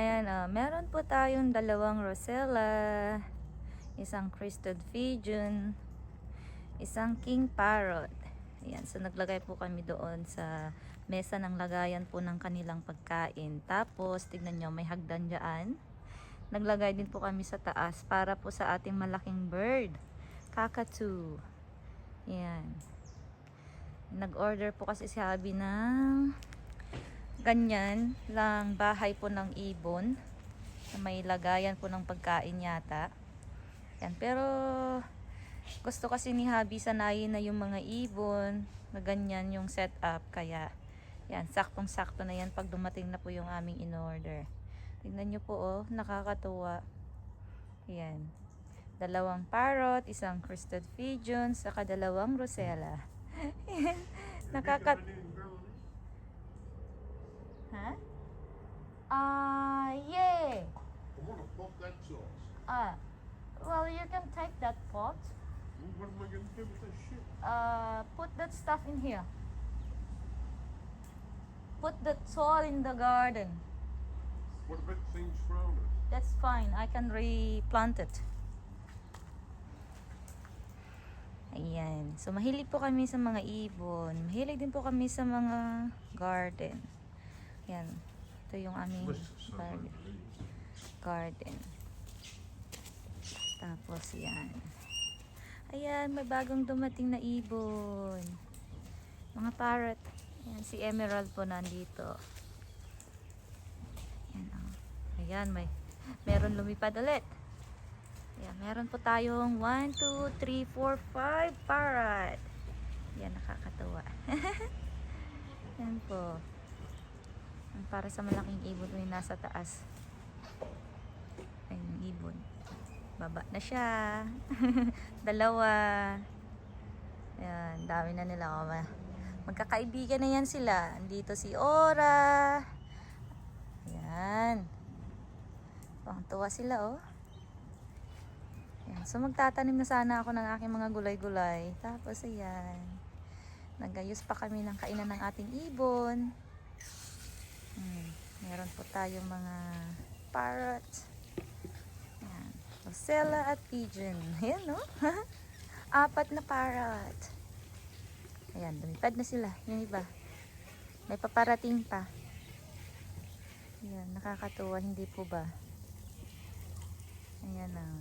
Ayan, ah, meron po tayong dalawang Rosella, isang Crested Pigeon, isang King Parrot. Ayan, so naglagay po kami doon sa mesa ng lagayan po ng kanilang pagkain. Tapos, tignan nyo, may hagdan dyan. Naglagay din po kami sa taas para po sa ating malaking bird. Kakatu. Ayan. Nag-order po kasi si Habi ng ganyan lang bahay po ng ibon may lagayan po ng pagkain yata. Yan, pero gusto kasi ni Habi sanayin na yung mga ibon na ganyan yung setup kaya yan, saktong-sakto na yan pag dumating na po yung aming in-order. Tingnan nyo po oh, nakakatuwa. Yan. Dalawang parrot, isang crested pigeon, saka dalawang rosella. Nakakat... Ha? Ah, yeah. I want to pop that sauce. Ah, well, you can take that pot. What am I going to do with this shit? Uh, put that stuff in here. Put the soil in the garden. What about things thrown at? That's fine. I can replant it. Ayan. So, mahilig po kami sa mga ibon. Mahilig din po kami sa mga garden. Ayan. Ito yung aming garden. garden. Tapos yan. Ayan, may bagong dumating na ibon. Mga parrot. Ayan, si Emerald po nandito. Ayan, oh. Ayan, may meron lumipad ulit. Ayan, meron po tayong 1, 2, 3, 4, 5 parrot. Ayan, nakakatuwa. Ayan po. Para sa malaking ibon may nasa taas. Ayun, yung ibon. Baba na siya. Dalawa. Ayan, dami na nila. Oh, ma- magkakaibigan na yan sila. Andito si Ora. Ayan. Pang tuwa sila, oh. Ayan. So, magtatanim na sana ako ng aking mga gulay-gulay. Tapos, ayan. Nagayos pa kami ng kainan ng ating ibon. Hmm. Meron po tayong mga parrots. Ayan. Rosella at pigeon. Ayan, no? Apat na parrot. Ayan, lumipad na sila. Yung iba. May paparating pa. Ayan, nakakatuwa. Hindi po ba? Ayan ang